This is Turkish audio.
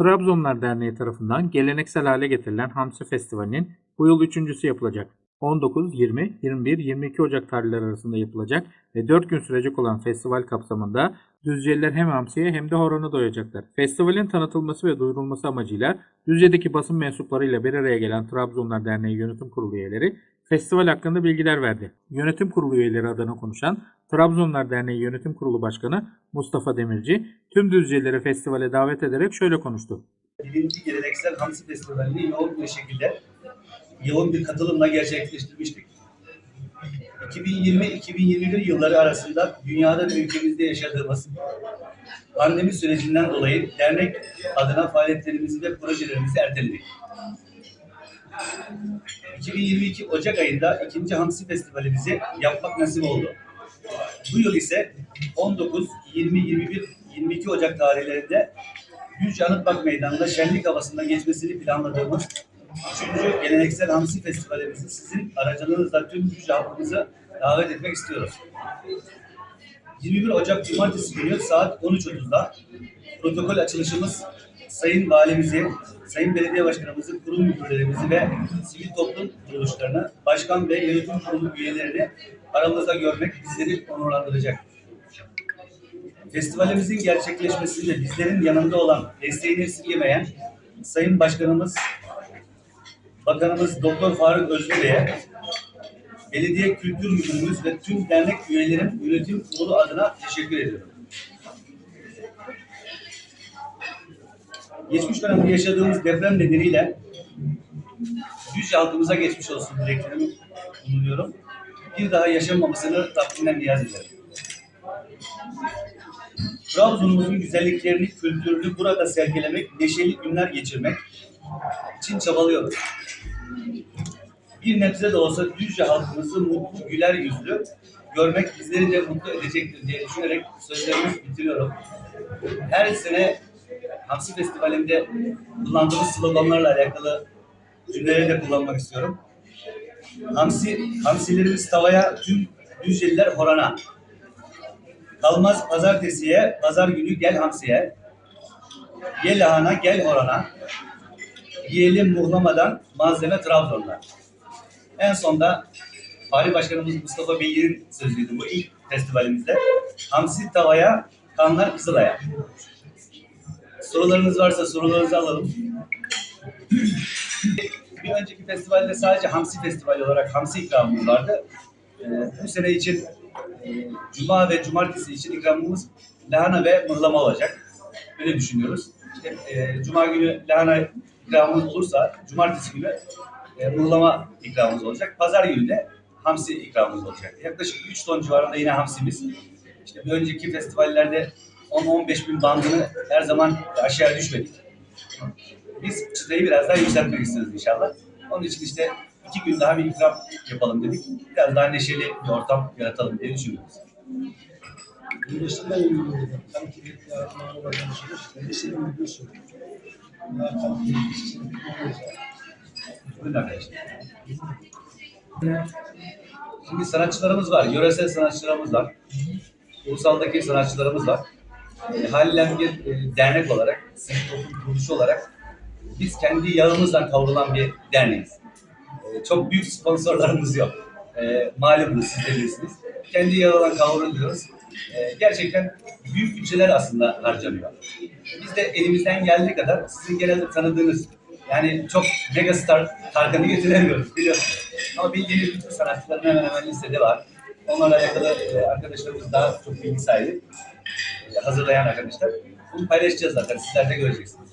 Trabzonlar Derneği tarafından geleneksel hale getirilen Hamsi Festivali'nin bu yıl üçüncüsü yapılacak. 19, 20, 21, 22 Ocak tarihleri arasında yapılacak ve 4 gün sürecek olan festival kapsamında Düzceliler hem hamsiye hem de horona doyacaklar. Festivalin tanıtılması ve duyurulması amacıyla Düzce'deki basın mensuplarıyla bir araya gelen Trabzonlar Derneği Yönetim Kurulu üyeleri festival hakkında bilgiler verdi. Yönetim Kurulu üyeleri adına konuşan Trabzonlar Derneği Yönetim Kurulu Başkanı Mustafa Demirci tüm Düzcelileri festivale davet ederek şöyle konuştu. birinci geleneksel Hamsi Festivali'ni yoğun bir şekilde yoğun bir katılımla gerçekleştirmiştik. 2020-2021 yılları arasında dünyada ve ülkemizde yaşadığımız pandemi sürecinden dolayı dernek adına faaliyetlerimizi ve projelerimizi erteledik. 2022 Ocak ayında ikinci Hamsi Festivalimizi yapmak nasip oldu. Bu yıl ise 19, 20, 21, 22 Ocak tarihlerinde Düzce Anıtbak Meydanı'nda şenlik havasında geçmesini planladığımız 3. Geleneksel Hamsi Festivalimizi sizin aracılığınızla tüm Düzce halkımızı davet etmek istiyoruz. 21 Ocak Cumartesi günü saat 13.30'da protokol açılışımız Sayın Valimizi, Sayın Belediye Başkanımızı, kurum müdürlerimizi ve sivil toplum kuruluşlarını, başkan ve yönetim kurulu üyelerini aramızda görmek bizleri onurlandıracak. Festivalimizin gerçekleşmesinde bizlerin yanında olan, desteğini esirgemeyen Sayın Başkanımız, Bakanımız Doktor Faruk Özgür'e, Belediye Kültür Müdürümüz ve tüm dernek üyelerin yönetim kurulu adına teşekkür ediyorum. Geçmiş dönemde yaşadığımız deprem nedeniyle Düzce halkımıza geçmiş olsun dileklerimi bulunuyorum. Bir daha yaşanmamasını Rabbimden niyaz ederim. Trabzon'umuzun güzelliklerini, kültürünü burada sergilemek, neşeli günler geçirmek için çabalıyoruz. Bir nebze de olsa Düzce halkımızı mutlu, güler yüzlü görmek bizleri de mutlu edecektir diye düşünerek sözlerimi bitiriyorum. Her sene Hamsi Festivali'nde kullandığımız sloganlarla alakalı cümleleri de kullanmak istiyorum. Hamsi, hamsilerimiz tavaya, tüm Düzceliler horana. Kalmaz pazartesiye, pazar günü gel hamsiye. Ye lahana, gel horana. Yiyelim muhlamadan, malzeme Trabzon'da. En sonda Fahri Başkanımız Mustafa Bey'in sözüydü bu ilk festivalimizde. Hamsi tavaya, kanlar Kızılay'a. Sorularınız varsa sorularınızı alalım. Bir önceki festivalde sadece Hamsi Festivali olarak Hamsi ikramımız vardı. Ee, bu sene için e, Cuma ve Cumartesi için ikramımız lahana ve mıhlama olacak. Öyle düşünüyoruz. İşte, e, Cuma günü lahana ikramımız olursa Cumartesi günü e, mıhlama ikramımız olacak. Pazar günü de hamsi ikramımız olacak. Yaklaşık 3 ton civarında yine hamsimiz. İşte bir önceki festivallerde 10-15 bin bandını her zaman aşağı düşmedik. Biz çıtayı biraz daha yükseltmek istiyoruz inşallah. Onun için işte iki gün daha bir ikram yapalım dedik. Biraz daha neşeli bir ortam yaratalım diye düşünüyoruz. Şimdi sanatçılarımız var. Yöresel sanatçılarımız var. Ulusaldaki sanatçılarımız var. E, haliyle bir e, dernek olarak, sivil toplum kuruluşu olarak biz kendi yağımızdan kavrulan bir derneğiz. E, çok büyük sponsorlarımız yok. E, malumunuz siz de bilirsiniz. Kendi yağından kavruluyoruz. E, gerçekten büyük bütçeler aslında harcanıyor. Biz de elimizden geldiği kadar sizin genelde tanıdığınız yani çok megastar Tarkan'ı getiremiyoruz biliyorsunuz. Ama bildiğiniz bütün sanatçıların hemen hemen listede var. Onlarla alakalı e, arkadaşlarımız daha çok bilgi sahibi. E, hazırlayan arkadaşlar. Bunu paylaşacağız zaten. Sizler de göreceksiniz.